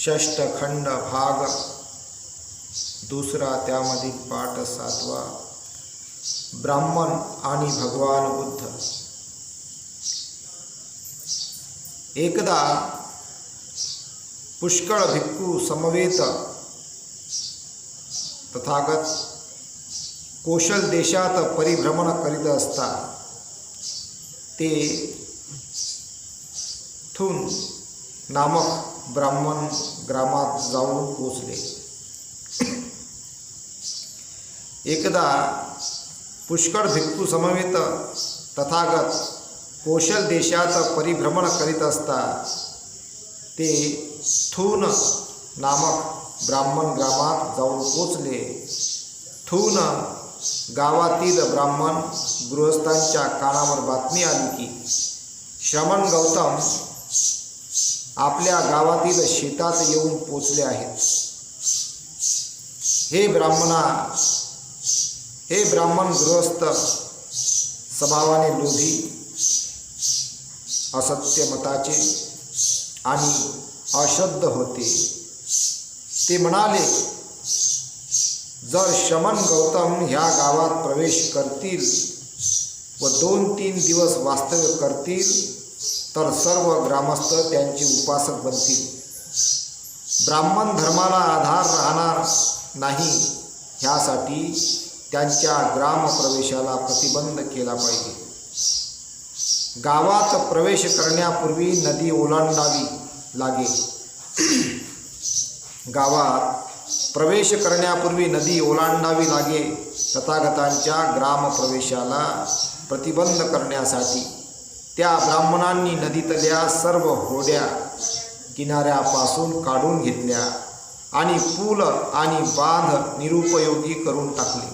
षष्टखंड भाग दुसरा त्यामधील पाठ सातवा. ब्राह्मण आणि भगवान बुद्ध. एकदा पुष्कळ भिक्खू समवेत तथागत कोशल देशात परिभ्रमण करीत असता ते थून नामक ब्राह्मण ग्रामात जाऊन पोचले. एकदा पुष्कळ भिक्खू समवेत तथागत कौशल देशात परिभ्रमण करीत असता ते थून नामक ब्राह्मण ग्रामात जाऊन पोचले. थून गावातील ब्राह्मण गृहस्थांच्या कानावर बातमी आली की श्रमण गौतम आपल्या गावातील शेतात येऊन पोचले आहेत. हे ब्राह्मणा हे ब्राह्मण गृहस्थ स्वभावाने लोभी असत्य मताचे आणि अश्रद्ध होते. ते म्हणाले जर शमन गौतम ह्या गावात प्रवेश करतील व दोन तीन दिवस वास्तव्य करतील तर सर्व ग्रामस्थ त्यांचे उपासक बनतील. ब्राह्मण धर्माला आधार राहणार नाही ह्यासाठी त्यांच्या ग्रामप्रवेशाला प्रतिबंध केला पाहिजे. गावात प्रवेश करण्यापूर्वी नदी ओलांडावी लागे गावात प्रवेश करण्यापूर्वी नदी ओलांडावी लागे तथागतांच्या ग्रामप्रवेशाला प्रतिबंध करण्यासाठी. त्या ब्राह्मणांनी नदीतल्या सर्व होड्या किनाऱ्यापासून काढून घेतल्या आणि पूल आणि बांध निरुपयोगी करून टाकले.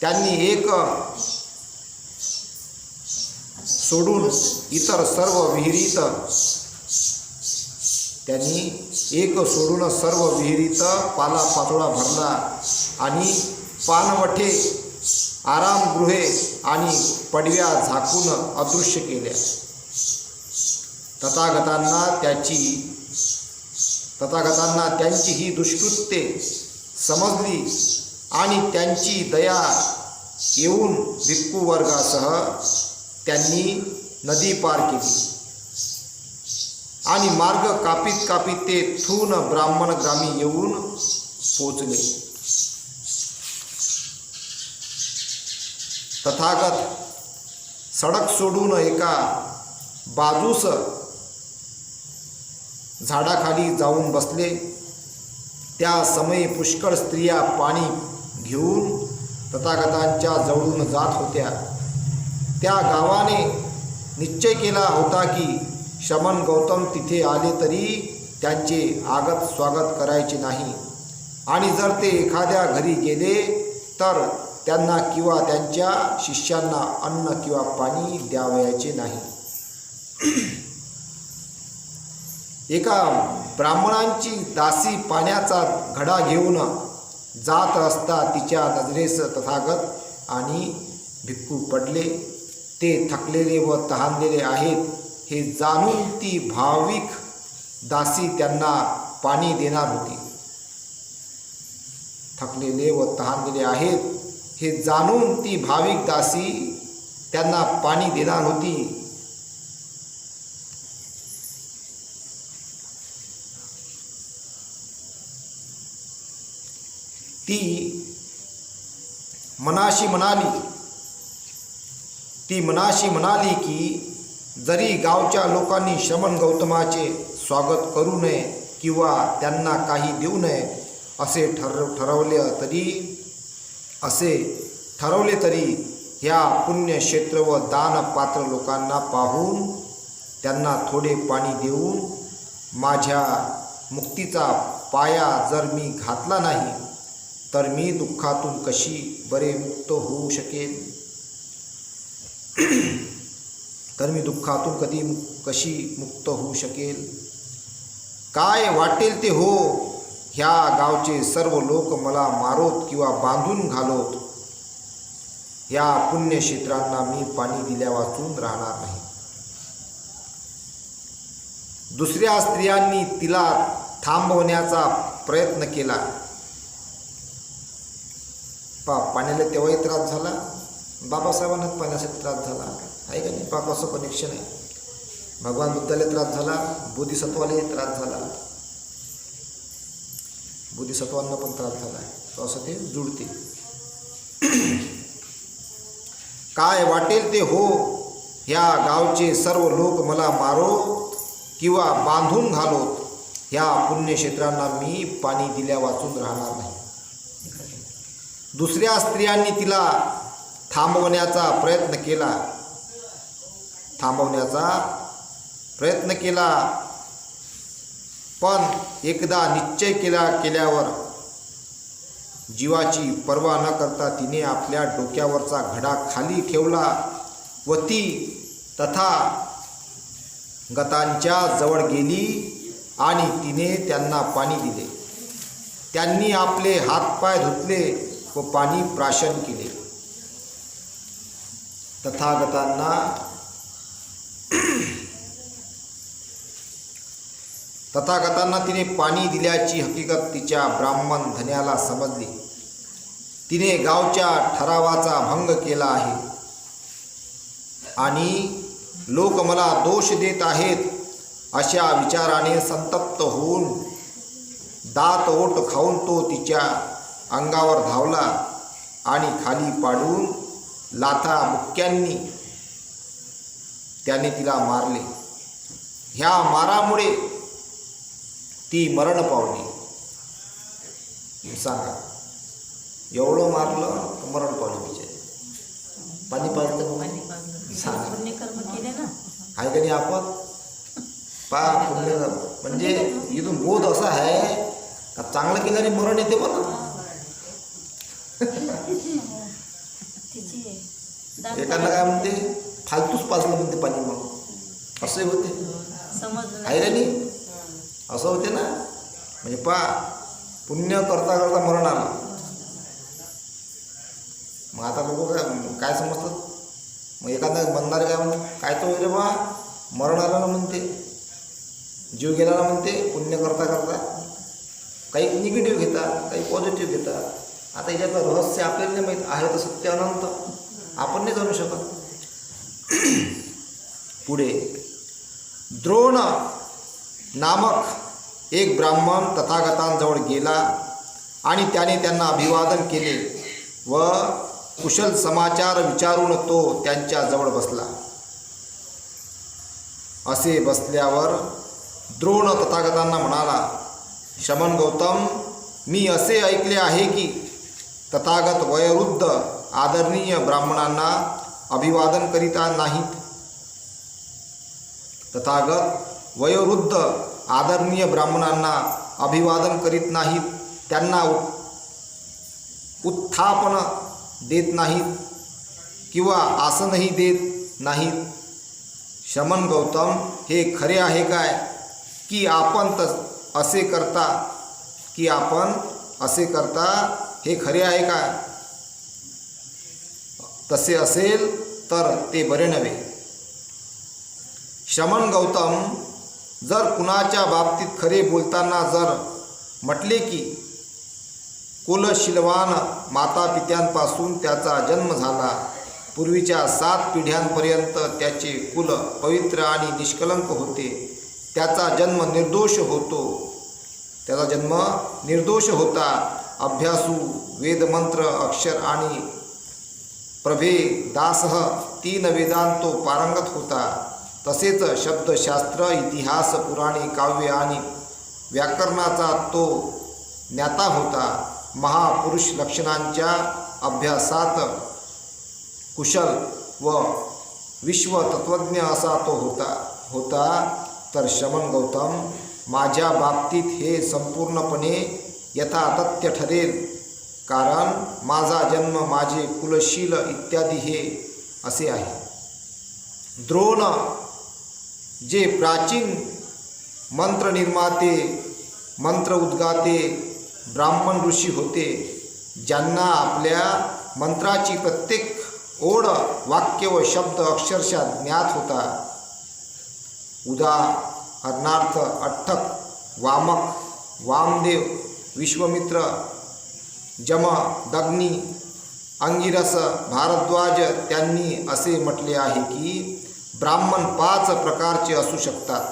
त्यांनी एक सोडून इतर सर्व विहिरीत त्यांनी एक सोडून सर्व विहिरीत पाला पाचोळा भरला आणि पानवठे आरामगृहे आणि पडव्या झाकून अदृश्य केल्या. तथागतांना त्याची तथागतांना त्यांची ही दुष्कृत्ये समजली आणि त्यांची दया येऊन भिक्खू वर्गासह त्यांनी नदी पार केली. आणि मार्ग कापीत कापीत ते थून ब्राह्मण ग्रामी येऊन पोचले. तथागत सडक सोडून एका बाजूस झाडाखाली जाऊन बसले. त्या समयी पुष्कळ स्त्रिया पाणी घेऊन तथागतांच्या जवळून जात होत्या. त्या गावाने निश्चय केला होता की शमन गौतम तिथे आले तरी त्यांचे आगत स्वागत करायचे नाही. आणि जर ते एखाद्या घरी गेले तर त्यांना किंवा त्यांच्या शिष्यांना अन्न किंवा पाणी द्यावयाचे नाही. एका ब्राह्मणांची दासी पाण्याचा घडा घेऊन जात असता तिच्या नजरेस तथागत आणि भिक्खू पडले. ते थकलेले व तहानलेले आहेत. हे जाणून ती भाविक दासी त्यांना पाणी देणार होती. थकलेले व तहानलेले आहेत. हे जाणून ती भाविक दासी त्यांना पाणी देणार होती. ती मनाशी म्हणाली ती मनाशी म्हणाली की जरी गावच्या लोकांनी शमन गौतमाचे स्वागत करू नये किंवा त्यांना काही देऊ नये असे ठरव ठरवले तरी असे ठरवले तरी ह्या पुण्यक्षेत्र व दानपात्र लोकांना पाहून त्यांना थोडे पाणी देऊन माझ्या मुक्तीचा पाया जर मी घातला नाही तर मी दुःखातून कशी बरे मुक्त होऊ शकेन? तर मी दुःखातून कधी कशी मुक्त होऊ शकेल काय वाटेल ते हो ह्या गावचे सर्व लोक मला मारोत किंवा बांधून घालोत या पुण्यक्षेत्रांना मी पाणी दिल्या वाचून राहणार नाही. दुसऱ्या स्त्रियांनी तिला थांबवण्याचा प्रयत्न केला. पा पाण्याला तेव्हाही त्रास झाला. बाबासाहेबांना पाण्यासाठी त्रास झाला. आहे का नाही? पा कसं कनेक्शन आहे. भगवान बुद्धाला त्रास झाला. बोधिसत्वालाही त्रास झाला. बोधिसत्वांना पण त्रास झाला तो असं ते जुळते. काय वाटेल ते हो ह्या गावचे सर्व लोक मला मारो किंवा बांधून घालोत. ह्या पुण्यक्षेत्रांना मी पाणी दिल्या वाचून राहणार नाही. दुसऱ्या स्त्रियांनी तिला थांबवण्याचा प्रयत्न केला. थांबवण्याचा प्रयत्न केला. पण एकदा निश्चय केला केल्यावर जीवाची पर्वा न करता तिने आपल्या डोक्यावरचा घडा खाली ठेवला व ती तथा गतांच्या जवळ गेली आणि तिने त्यांना पाणी दिले. त्यांनी आपले हातपाय धुतले व पाणी प्राशन केले. तथागतांना तथागतांना तिने पाणी दिल्याची हकीकत तिच्या ब्राह्मण धन्याला समजली. तिने गावच्या ठरावाचा भंग केला आहे. आणि लोक मला दोष देत आहेत अशा विचाराने संतप्त होऊन दात ओट खाऊन तो तिच्या अंगावर धावला आणि खाली पाडून लाथा मुक्यांनी त्याने तिला मारले. ह्या मारामुळे ती मरण पावली. सांगा. एवढं मारलं तर मरण पावली बिचारी पाणी पाजलं पाणी पाजलं सांगा. आहे का नाही आपण पा पुण्य म्हणजे इथून बोध असा आहे का चांगलं केल्याने मरण येते तिची दान एखादं काय म्हणते फालतूच पाजलं म्हणते पाणी मग असंही होते. आहे का नाही? असं होते ना? म्हणजे पा पुण्य करता करता मरण आलं. मग आता लोक काय काय समजतात मग एखादा म्हणणारे काय म्हणतात काय तो रे बा मरण आलं ना म्हणते. जीव गेला ना म्हणते पुण्य करता करता. काही निगेटिव्ह घेतात काही पॉझिटिव्ह घेतात आता याच्यातलं रहस्य आपल्याला नाही माहीत आहे तर सत्य अनंत. आपण नाही जाणू शकत. पुढे द्रोण नामक एक ब्राह्मण तथागतांजवळ गेला आणि त्याने त्यांना अभिवादन केले व कुशल समाचार विचारून तो त्यांच्याजवळ बसला. असे बसल्यावर द्रोण तथागतांना म्हणाला शमन गौतम मी असे ऐकले आहे की तथागत वयोवृद्ध आदरणीय ब्राह्मणांना अभिवादन करीता नाहीत. तथागत वयोवृद्ध आदरणीय ब्राह्मणांना अभिवादन करीत नाहीत त्यांना उत्थापन देत नाहीत किंवा आसनही देत नाहीत. शमन गौतम हे खरे आहे काय? की आपण त असे करता की आपण असे करता हे खरे आहे का? तसे असेल तर ते बरे नव्हे. शमन गौतम जर कुणाच्या बाबतीत खरे बोलताना जर म्हटले की कुलशिलवान माता पित्यांपासून त्याचा जन्म झाला पूर्वीच्या सात पिढ्यांपर्यंत त्याचे कुल पवित्र आणि निष्कलंक होते त्याचा जन्म निर्दोष होतो. त्याचा जन्म निर्दोष होता. अभ्यासू वेदमंत्र अक्षर आणि प्रभे दासह तीन वेदांत तो पारंगत होता. तसेच शब्दशास्त्र इतिहास पुराणे काव्य आणि व्याकरणाचा तो ज्ञाता होता महापुरुष लक्षणांच्या अभ्यासात कुशल व विश्वतत्वज्ञ असा तो होता होता. तर शमन गौतम माझ्या बाबतीत हे संपूर्णपणे यथातथ्य ठरेल कारण माझा जन्म माझे कुलशील इत्यादी हे असे आहे. द्रोण जे प्राचीन मंत्रनिर्माते मंत्र उद्गाते ब्राह्मण ऋषी होते ज्यांना आपल्या मंत्राची प्रत्येक ओढ वाक्य व शब्द अक्षरशः ज्ञात होता. उदाहरणार्थ अठ्ठक वामक वामदेव विश्वमित्र जम दग्नी अंगिरस भारद्वाज त्यांनी असे म्हटले आहे की ब्राह्मण पाच प्रकारचे असू शकतात.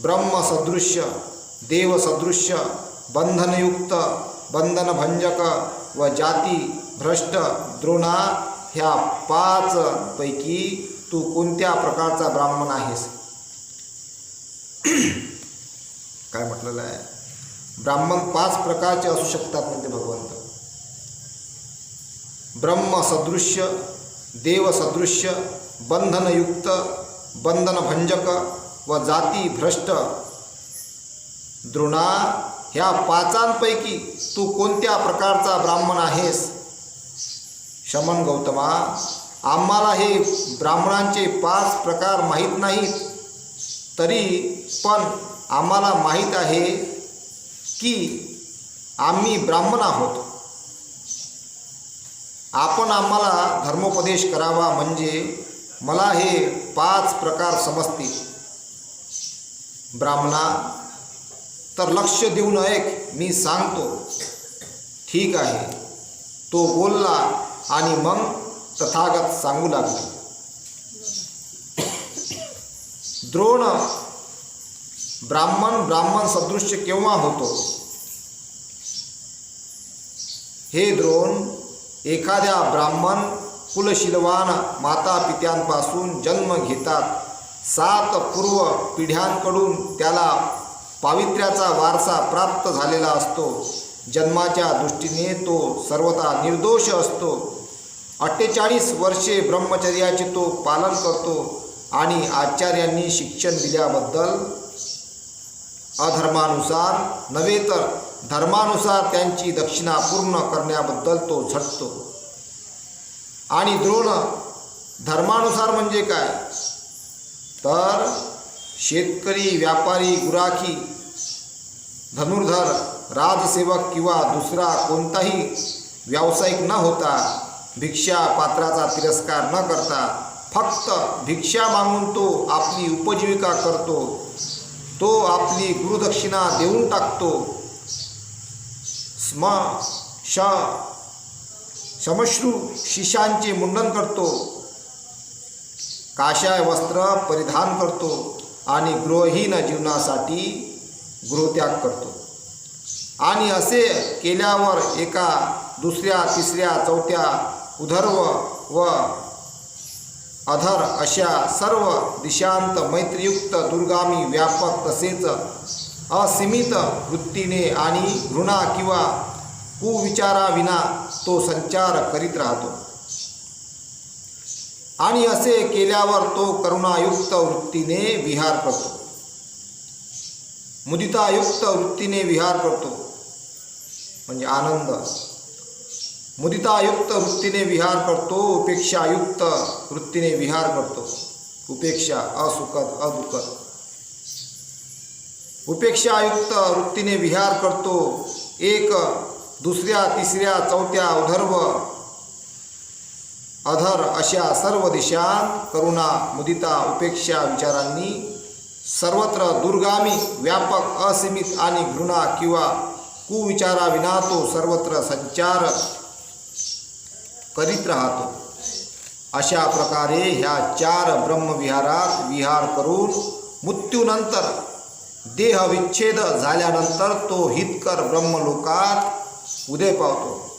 ब्रह्मसदृश्य देवसदृश्य बंधनयुक्त बंधनभंजक व जाती भ्रष्ट द्रोणा ह्या पाचपैकी तू कोणत्या प्रकारचा ब्राह्मण आहेस? काय म्हटलेलं आहे? ब्राह्मण पाच प्रकारचे असू शकतात म्हणते भगवंत. ब्रह्मसदृश्य देवसदृश्य बंधनयुक्त बंधनभंजक व जाती भ्रष्ट द्रोणा ह्या पाचांपैकी तू कोणत्या प्रकारचा ब्राह्मण आहेस? शमन गौतमा आम्हाला हे ब्राह्मणांचे पाच प्रकार माहीत नाहीत. तरी पण आम्हाला माहीत आहे की आम्ही ब्राह्मण आहोत. आपण आम्हाला धर्मोपदेश करावा म्हणजे मला हे पाच प्रकार समजतील. ब्राह्मणा तर लक्ष देऊन ऐक मी सांगतो. ठीक आहे. तो बोलला आणि मग तथागत सांगू लागला. द्रोण ब्राह्मण ब्राह्मण सदृश्य केव्हा होतो? हे द्रोण एखाद्या ब्राह्मण कुलशिलवान माता पित्यांपासून जन्म घेतात. सात पूर्व पिढ्यांकडून त्याला पावित्र्याचा वारसा प्राप्त झालेला असतो. जन्माच्या दृष्टीने तो सर्वथा निर्दोष असतो. अठ्ठेचाळीस वर्षे ब्रह्मचर्याचे तो पालन करतो आणि आचार्यांनी शिक्षण दिल्याबद्दल अधर्मानुसार नव्हे तर धर्मानुसार त्यांची दक्षिणा पूर्ण करण्याबद्दल तो झटतो. आणि द्रोण धर्मानुसार म्हणजे काय? तर शेतकरी व्यापारी गुराखी धनुर्धर राजसेवक किंवा दुसरा कोणताही व्यावसायिक न होता भिक्षा पात्राचा तिरस्कार न करता फक्त भिक्षा मागून तो आपली उपजीविका करतो तो आपली गुरुदक्षिणा देऊन टाकतो. स्म श समश्रू शिशांचे मुंडन करतो. काशाय वस्त्र परिधान करतो आणि गृहहीन जीवनासाठी गृहत्याग करतो. आणि असे केल्यावर एका दुसऱ्या तिसऱ्या चौथ्या उधर्व व अधर अशा सर्व दिशांत मैत्रीयुक्त दुर्गामी व्यापक तसेच असीमित वृत्तीने आणि घृणा किंवा कुविचाराविना तो संचार करीत राहतो. आणि असे केल्यावर तो करुणायुक्त वृत्तीने विहार करतो. मुदितायुक्त वृत्तीने विहार करतो. म्हणजे आनंद. मुदितायुक्त वृत्तीने विहार करतो उपेक्षायुक्त वृत्तीने विहार करतो. उपेक्षा असुखद अदुखद. उपेक्षायुक्त वृत्तीने विहार करतो एक दुसऱ्या तिसऱ्या चौथ्या उधर्व अधर अशा सर्व दिशांत करुणा मुदिता उपेक्षा विचारांनी सर्वत्र दुर्गामी व्यापक असीमित आणि घृणा किंवा कुविचाराविना तो सर्वत्र संचार करीत राहतो. अशा प्रकारे ह्या चार ब्रह्मविहारात विहार करून मृत्यूनंतर देहविच्छेद झाल्यानंतर तो हितकर ब्रह्मलोकात उदय पावतो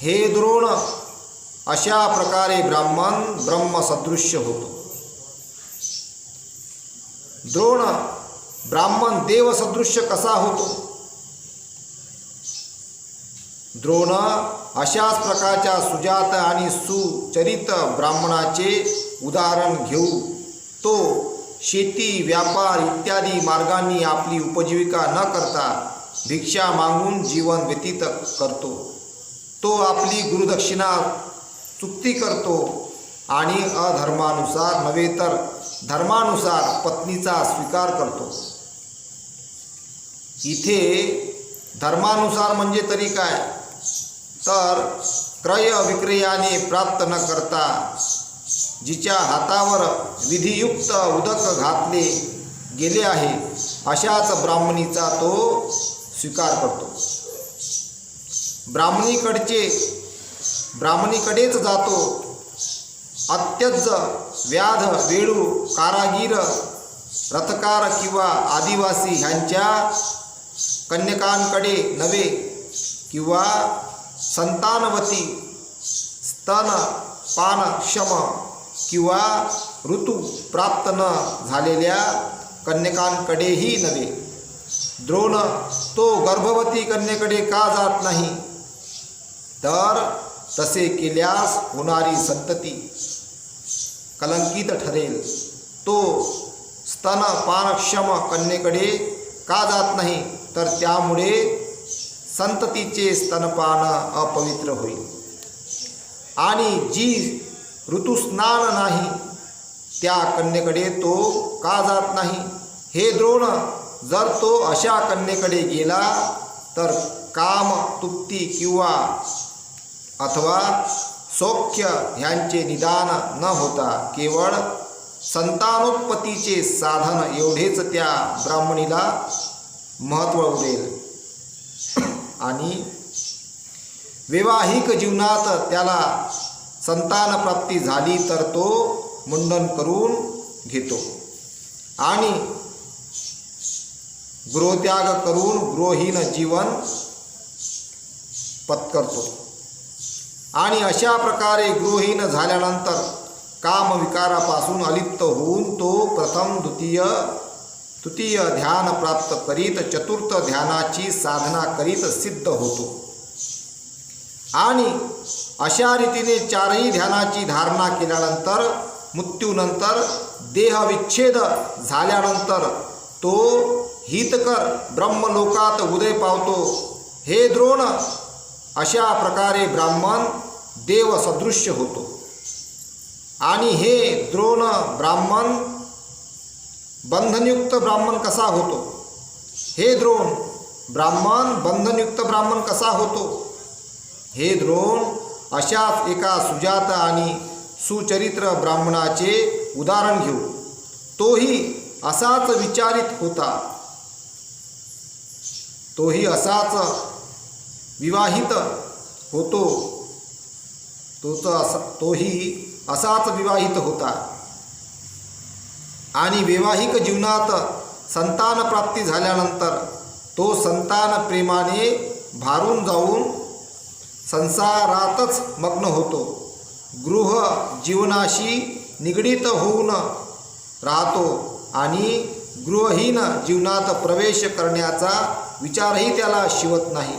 हे द्रोण अशा प्रकारे ब्राह्मण ब्रह्मसदृश्य होतो. द्रोण ब्राह्मण देवसदृश्य कसा होतो? द्रोण अशाच प्रकारच्या सुजात आणि सुचरित ब्राह्मणाचे उदाहरण घेऊ. तो शेती व्यापार इत्यादी मार्गांनी आपली उपजीविका न करता भिक्षा मागून जीवन व्यतीत करतो. तो आपली गुरुदक्षिणा चुकती करतो आणि अधर्मानुसार नव्हे तर धर्मानुसार पत्नीचा स्वीकार करतो. इथे धर्मानुसार म्हणजे तरी काय? तर क्रय विक्रयाने प्राप्त न करता जिच्या हातावर विधियुक्त उदक घातले गेले आहे अशाच ब्राह्मणीचा तो स्वीकार करतो. ब्राह्मणीकडचे ब्राह्मणीकडेच जातो. अत्यज व्याध वेळू कारागीर रथकार किंवा आदिवासी ह्यांच्या कन्यकांकडे नव्हे किंवा संतानवती स्तन पान क्षम किंवा ऋतू प्राप्त न झालेल्या कन्यकांकडेही नव्हे. द्रोण तो गर्भवती कन्येकडे का जात नाही? तर तसे केल्यास होणारी संतती कलंकित ठरेल. तो स्तनपानक्षम कन्येकडे का जात नाही? तर त्यामुळे संततीचे स्तनपान अपवित्र होईल. आणि जी ऋतुस्नान नाही त्या कन्येकडे तो का जात नाही? हे द्रोण जर तो अशा कन्येकडे गेला तर काम तुप्ती किंवा अथवा सौख्य ह्यांचे निदान न होता केवळ संतानोत्पत्तीचे साधन एवढेच त्या ब्राह्मणीला महत्त्व उरेल आणि वैवाहिक जीवनात त्याला संतान प्राप्ती झाली तर तो मुंडन करून घेतो. आणि गृहत्याग करून गृहहीन जीवन पत्करतो. आणि अशा प्रकारे गृहहीन झाल्यानंतर कामविकारापासून अलिप्त होऊन तो प्रथम द्वितीय तृतीय ध्यान प्राप्त करीत चतुर्थ ध्यानाची साधना करीत सिद्ध होतो. आणि अशा रीतीने चारही ध्यानाची धारणा केल्यानंतर मृत्यूनंतर देहविच्छेद झाल्यानंतर तो हितकर ब्रह्मलोकात उदय पावतो. हे द्रोण अशा प्रकारे ब्राह्मण देव सदृश्य होतो. आणि हे द्रोण ब्राह्मण बंधनयुक्त ब्राह्मण कसा होतो? हे द्रोण ब्राह्मण बंधनयुक्त ब्राह्मण कसा होतो? हे द्रोण अशाच एका सुजात आणि सुचरित्र ब्राह्मणाचे उदाहरण घेऊ. तोही असाच विचारित होता. तोही असाच विवाहित होतो. तोच असा तोही असाच विवाहित होता. आणि वैवाहिक जीवनात संतान प्राप्ती झाल्यानंतर तो संतान प्रेमाने भारून जाऊन संसारातच मग्न होतो. गृह जीवनाशी निगडीत होऊन राहतो आणि गृहहीन जीवनात प्रवेश करण्याचा विचारही त्याला शिवत नाही.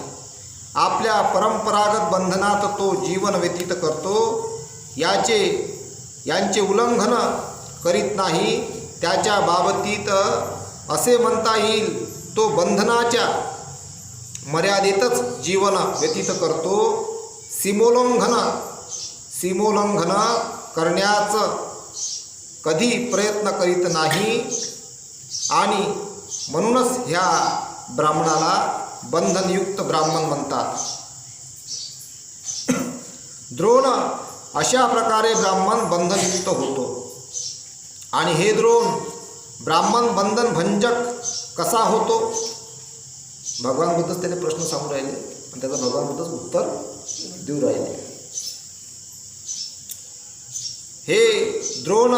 आपल्या परंपरागत बंधनात तो जीवन व्यतीत करतो. याचे यांचे उल्लंघन करीत नाही त्याच्या बाबतीत असे म्हणता येईल तो बंधनाच्या मर्यादेतच जीवन व्यतीत करतो. सीमोल्लंघन सीमोल्लंघन करण्याचं कधी प्रयत्न करीत नाही. आणि म्हणूनच ह्या ब्राह्मणाला बंधनयुक्त ब्राह्मण म्हणतात. द्रोण अशा प्रकारे ब्राह्मण बंधनयुक्त होतो. आणि हे द्रोण ब्राह्मण बंधन भंजक कसा होतो? भगवान बुद्धच त्याने प्रश्न सांगून राहिले आणि त्याचं भगवान बुद्धच उत्तर देऊ राहिले. हे द्रोण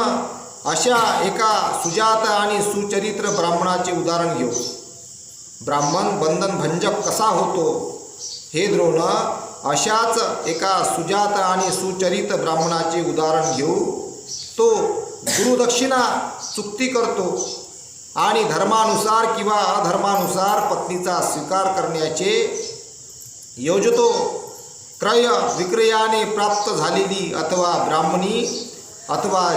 अशा एका सुजात आणि सुचरित्र ब्राह्मणाचे उदाहरण घेऊ. ब्राह्मण बंधन भंजक कसा होतो? हे द्रोण अशाच एका सुजात आणि सुचरित ब्राह्मणाचे उदाहरण घेऊ. तो गुरुदक्षिणा चुक्ती करतो आणि धर्मानुसार किंवा अधर्मानुसार पत्नीचा स्वीकार करण्याचे योजतो. क्रय विक्रयाने प्राप्त झालेली अथवा ब्राह्मणी अथवा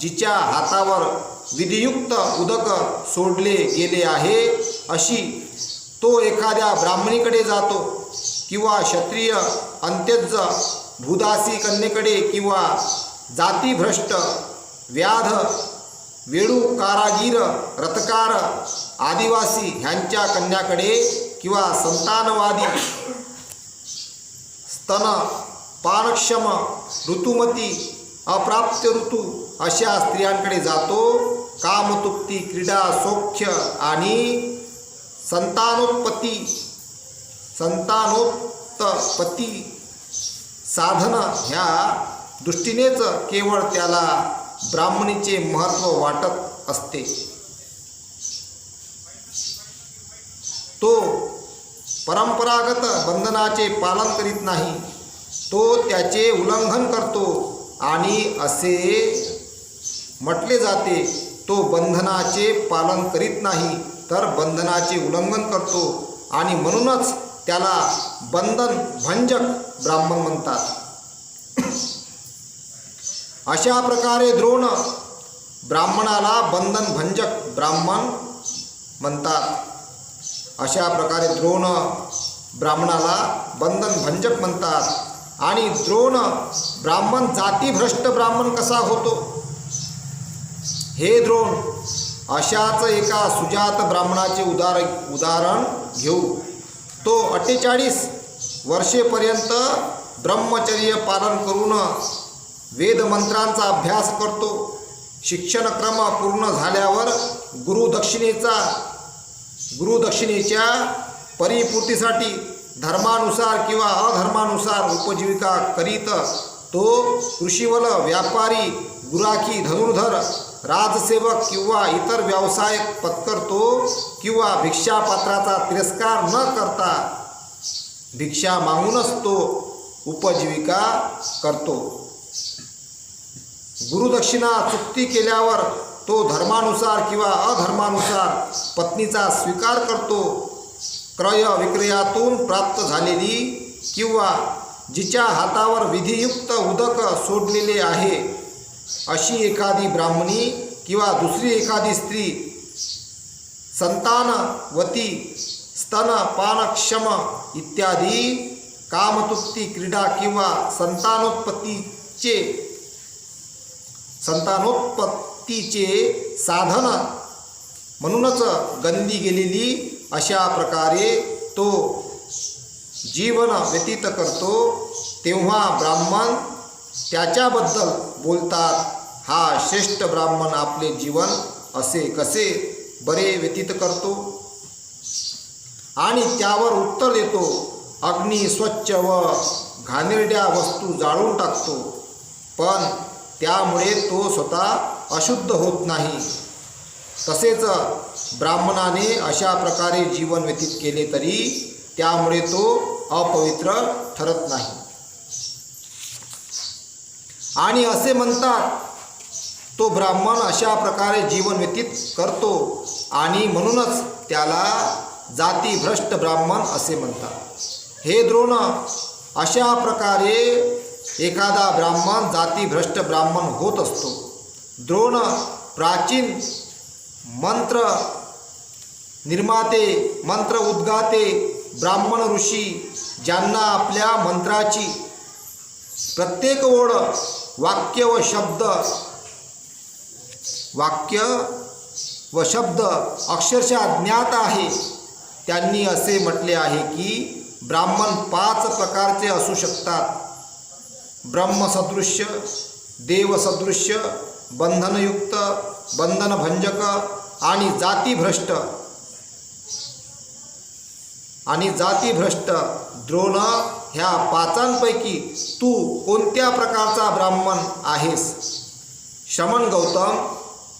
जिच्या हातावर विधियुक्त उदक सोडले गेले आहे अशी तो एखाद्या ब्राह्मणीकडे जातो किंवा क्षत्रिय अंत्यज भूदासी कन्येकडे किंवा जातीभ्रष्ट व्याध वेळू कारागीर रथकार आदिवासी ह्यांच्या कन्याकडे किंवा संतानवादी स्तन पानक्षम ऋतुमती अप्राप्त ऋतू अशा स्त्रियांकडे जातो. कामतुक्ती क्रीडा सौख्य आणि संतानोत्पत्ती संतानोत्पत्ती साधन ह्या दृष्टीनेच केवळ त्याला ब्राह्मणीचे महत्त्व वाटत असते. तो परंपरागत बंधनाचे पालन करीत नाही. तो त्याचे उल्लंघन करतो आणि असे म्हटले जाते तो बंधनाचे पालन करीत नाही तर बंधनाचे उल्लंघन करतो आणि म्हणूनच त्याला बंधन भंजक ब्राह्मण म्हणतात. अशा प्रकारे द्रोण ब्राह्मणाला बंधन भंजक ब्राह्मण म्हणतात. अशा प्रकारे द्रोण ब्राह्मणाला बंधन भंजक म्हणतात. आणि द्रोण ब्राह्मण जातीभ्रष्ट ब्राह्मण कसा होतो? हे द्रोण अशाच एका सुजात ब्राह्मणाचे उदार उदाहरण घेऊ. तो अठ्ठेचाळीस वर्षेपर्यंत ब्रह्मचर्य पालन करून वेदमंत्रांचा अभ्यास करतो. शिक्षणक्रम पूर्ण झाल्यावर गुरुदक्षिणेचा गुरुदक्षिणेच्या परिपूर्तीसाठी धर्मानुसार किंवा अधर्मानुसार उपजीविका करीत तो कृषीवल व्यापारी गुराखी धनुर्धर राजसेवक किंवा इतर व्यवसाय पत्करतो किंवा भिक्षापात्राचा तिरस्कार न करता भिक्षा मागूनच तो उपजीविका करतो. गुरुदक्षिणा चुकती केल्यावर तो धर्मानुसार किंवा अधर्मानुसार पत्नीचा स्वीकार करतो. क्रय विक्रयातून प्राप्त झालेली किंवा जिच्या हातावर विधियुक्त उदक सोडलेले आहे अशी एखादी ब्राह्मणी किंवा दुसरी एखादी स्त्री संतानवती स्तनपानक्षम इत्यादी कामतुक्ती क्रीडा किंवा संतानोत्पत्तीचे संतानोत्पत्तीचे साधन म्हणूनच गंदी गेलेली अशा प्रकारे तो जीवन व्यतीत करतो तेव्हा ब्राह्मण त्याच्याबद्दल बोलतात. हा श्रेष्ठ ब्राह्मण आपले जीवन असे कसे बरे व्यतीत करतो? आणि त्यावर उत्तर देतो अग्नी स्वच्छ व घाणेरड्या वस्तू जाळून टाकतो. पण त्यामुळे तो स्वतः अशुद्ध होत नाही. तसेच ब्राह्मणाने अशा प्रकारे जीवन व्यतीत केले तरी त्यामुळे तो अपवित्र ठरत नाही. आणि असे म्हणतात तो ब्राह्मण अशा प्रकारे जीवन व्यतीत करतो आणि म्हणूनच त्याला जातीभ्रष्ट ब्राह्मण असे म्हणतात. हे द्रोण अशा प्रकारे एखादा ब्राह्मण जातीभ्रष्ट ब्राह्मण होत असतो. द्रोण प्राचीन मंत्र निर्माते मंत्र उद्गाते ब्राह्मण ऋषी ज्यांना आपल्या मंत्राची प्रत्येक ओळ वाक्य व शब्द वाक्य व शब्द अक्षरशः ज्ञात आहे. त्यांनी असे म्हटले आहे की ब्राह्मण पाच प्रकारचे असू शकतात. ब्रह्मसदृश्य देवसदृश्य बंधनयुक्त बंधनभंजक आणि जातीभ्रष्ट. आणि जातीभ्रष्ट द्रोण ह्या पाचांपैकी तू कोणत्या प्रकारचा ब्राह्मण आहेस? शमन गौतम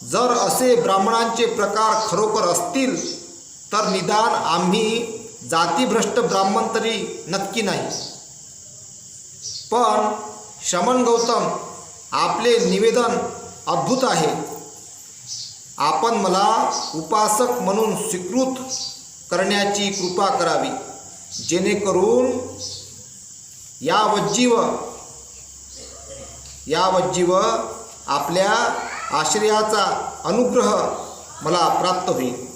जर असे ब्राह्मणांचे प्रकार खरोखर असतील तर निदान आम्ही जातीभ्रष्ट ब्राह्मण तरी नक्की नाही. पण शमन गौतम आपले निवेदन अद्भुत आहे. आपण मला उपासक म्हणून स्वीकृत करण्याची कृपा करावी. जेणेकरून या वज्जीव या वज्जीव आपल्या आश्रयाचा अनुग्रह मला प्राप्त होईल.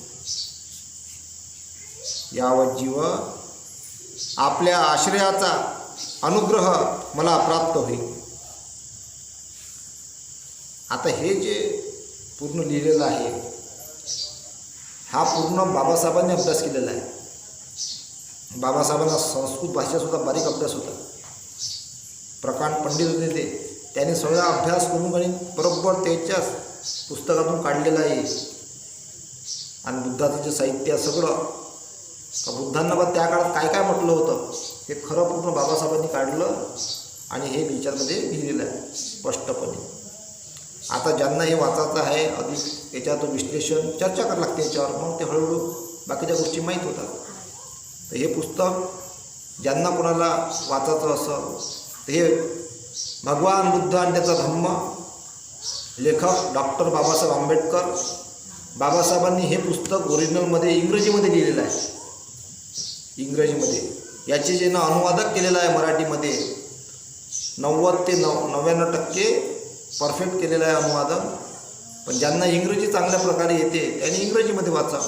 यावज्जीव आपल्या आश्रयाचा अनुग्रह मला प्राप्त होईल. आता हे जे पूर्ण लिहिलेलं आहे हा पूर्ण बाबासाहेबांनी अभ्यास केलेला आहे. बाबासाहेबांना संस्कृत भाषेसुद्धा बारीक अभ्यास होता. प्रकांड पंडित होते ते. त्यांनी सगळा अभ्यास करून आणि बरोबर त्याच्याच पुस्तकातून काढलेलं आहे. आणि बुद्धाचं जे साहित्य आहे सगळं. का बुद्धांना बा त्या काळात काय काय म्हटलं होतं हे खरं पूर्ण बाबासाहेबांनी काढलं आणि हे विचारमध्ये लिहिलेलं आहे स्पष्टपणे. आता ज्यांना हे वाचायचं आहे अधिक याच्यात विश्लेषण चर्चा करावं लागते याच्यावर. मग ते हळूहळू बाकीच्या गोष्टी माहीत होतात. तर हे पुस्तक ज्यांना कोणाला वाचायचं असं तर हे भगवान बुद्ध आणि त्याचा धम्म लेखक डॉक्टर बाबासाहेब आंबेडकर बाबासाहेबांनी हे पुस्तक ओरिजिनलमध्ये इंग्रजीमध्ये लिहिलेलं आहे. इंग्रजीमध्ये. याचे जे ना अनुवादक केलेलं आहे मराठीमध्ये नव्वद ते नव नव्याण्णव टक्के परफेक्ट केलेलं आहे अनुवादन पण ज्यांना इंग्रजी चांगल्या प्रकारे येते त्यांनी इंग्रजीमध्ये वाचा.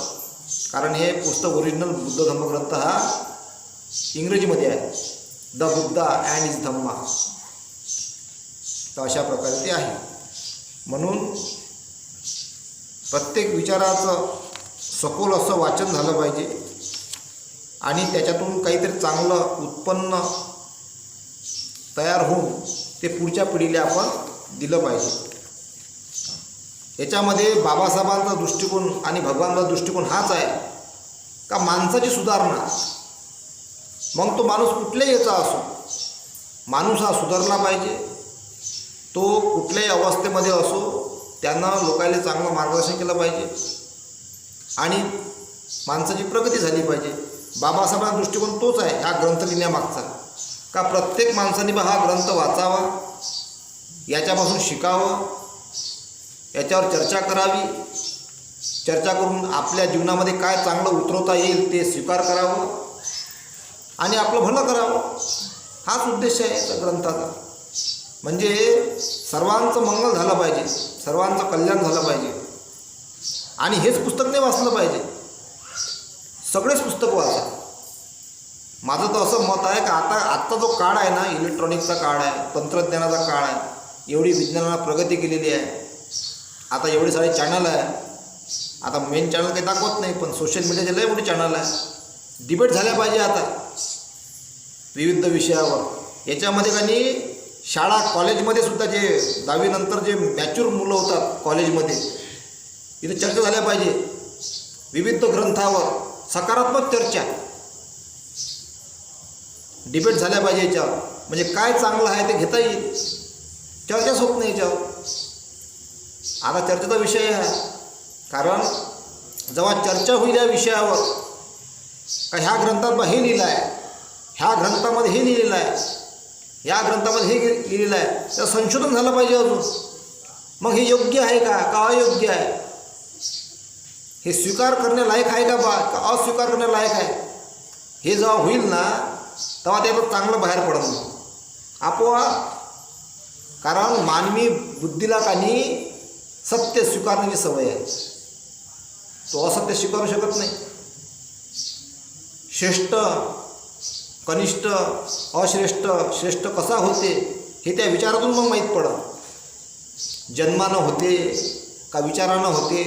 कारण हे पुस्तक ओरिजिनल बुद्ध धम्मग्रंथ हा इंग्रजीमध्ये आहे. The Buddha and his Dhamma तर अशा प्रकारे ते आहे. म्हणून प्रत्येक विचाराचं सखोल असं वाचन झालं पाहिजे. आणि त्याच्यातून काहीतरी चांगलं उत्पन्न तयार होऊन ते पुढच्या पिढीला आपण दिलं पाहिजे. याच्यामध्ये बाबासाहेबांचा दृष्टिकोन आणि भगवानचा दृष्टिकोन हाच आहे. का माणसाची सुधारणा. मग तो माणूस कुठल्याही याचा असो माणूस हा सुधारला पाहिजे. तो कुठल्याही अवस्थेमध्ये असो त्यांना लोकांना चांगलं मार्गदर्शन केलं पाहिजे. आणि माणसाची प्रगती झाली पाहिजे. बाबासाहेबांचा दृष्टिकोन तोच आहे हा ग्रंथ लिहिण्यामागचा. का प्रत्येक माणसाने हा ग्रंथ वाचावा याच्यापासून शिकावं याच्यावर चर्चा करावी. चर्चा करून आपल्या जीवनामध्ये काय चांगलं उतरवता येईल ते स्वीकार करावं आणि आपलं भलं करावं. हाच उद्देश आहे त्या ग्रंथाचा. म्हणजे सर्वांचं मंगल झालं पाहिजे सर्वांचं कल्याण झालं पाहिजे. आणि हेच पुस्तक नाही वाचलं पाहिजे. सगळेच पुस्तक वाचा. माझं तर असं मत आहे का आता आत्ता जो काळ आहे ना इलेक्ट्रॉनिकचा काळ आहे तंत्रज्ञानाचा काळ आहे एवढी विज्ञानाला प्रगती केलेली आहे. आता एवढे सारे चॅनल आहे. आता मेन चॅनल काही दाखवत नाही पण सोशल मीडियाचे लय मोठे चॅनल आहे. डिबेट झाल्या पाहिजे आता. विविध विषयावर. याच्यामध्ये काही शाळा कॉलेजमध्ये सुद्धा जे दहावीनंतर जे मॅच्युअर मुलं होतात कॉलेजमध्ये इथे चर्चा झाल्या पाहिजे. विविध ग्रंथावर सकारात्मक चर्चा. डिबेट झाल्या पाहिजे याच्यावर. म्हणजे काय चांगलं आहे ते घेता येईल. चर्चाच होत नाही याच्यावर. आता चर्चेचा विषय आहे. कारण जेव्हा चर्चा होईल या विषयावर का ह्या ग्रंथात हे लिहिलं आहे ह्या ग्रंथामध्ये हे लिहिलेलं आहे या ग्रंथामध्ये हे लिहिलेलं आहे तर संशोधन झालं पाहिजे अजून. मग हे योग्य आहे का? का अयोग्य आहे? हे स्वीकार करण्यालायक आहे का बा? का अस्वीकार करण्यालायक आहे? हे जेव्हा होईल ना तेव्हा त्याचं चांगलं बाहेर पडत नाही आपोआप. कारण मानवी बुद्धीला काही सत्य स्वीकारण्याची सवय आहे. तो असत्य स्वीकारू शकत नाही. श्रेष्ठ कनिष्ठ अश्रेष्ठ श्रेष्ठ कसा होते हे त्या विचारातून मग माहीत पडत. जन्मानं होते का विचारानं होते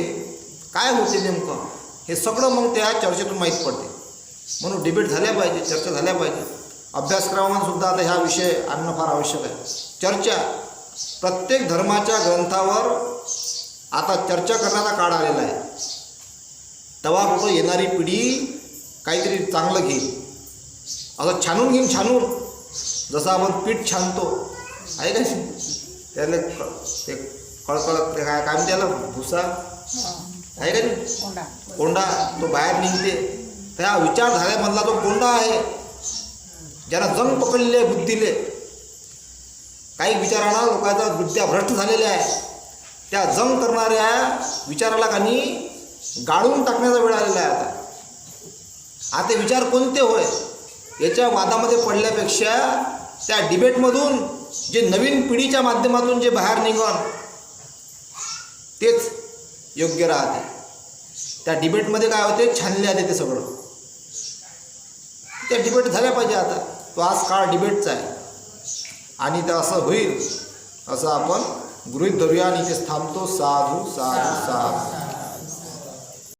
काय होते नेमकं हे सगळं मग त्या चर्चेतून माहीत पडते. म्हणून डिबेट झाल्या पाहिजे चर्चा झाल्या पाहिजे. अभ्यासक्रमांसुद्धा आता ह्या विषय आणणं फार आवश्यक आहे. चर्चा प्रत्येक धर्माच्या ग्रंथावर आता चर्चा करण्याचा काळ आलेला आहे. तेव्हा कुठं येणारी पिढी काहीतरी चांगलं घेईल. असं छानून घेईन छानून. जसं आपण पीठ छानतो. आहे का त्याला क- ते कळकळ ते काय काय म्हणते त्याला भुसा? आहे का नाही? कोंडा. तो बाहेर निघते. त्या विचारधारेमधला तो कोंडा आहे. ज्याला जंग पकडलेले बुद्धीले. काही विचारांना लोकांचा बुद्ध्या भ्रष्ट झालेल्या आहे. त्या जम करणाऱ्या विचाराला कानी गाळून टाकण्याचा वेळ आलेला आहे आता. आता विचार कोणते होय? याच्या वादामध्ये पडल्यापेक्षा त्या डिबेटमधून जे नवीन पिढीच्या माध्यमातून जे बाहेर निघण तेच योग्य राहते. त्या डिबेटमध्ये काय होते? छानले आले ते सगळं. त्या डिबेट झाल्या पाहिजे आता. तो आज काळ डिबेटचा आहे. आणि ते असं होईल असं आपण ગૃહિત ધર્યાની સ્થામતો સાધુ સાધુ સાધુ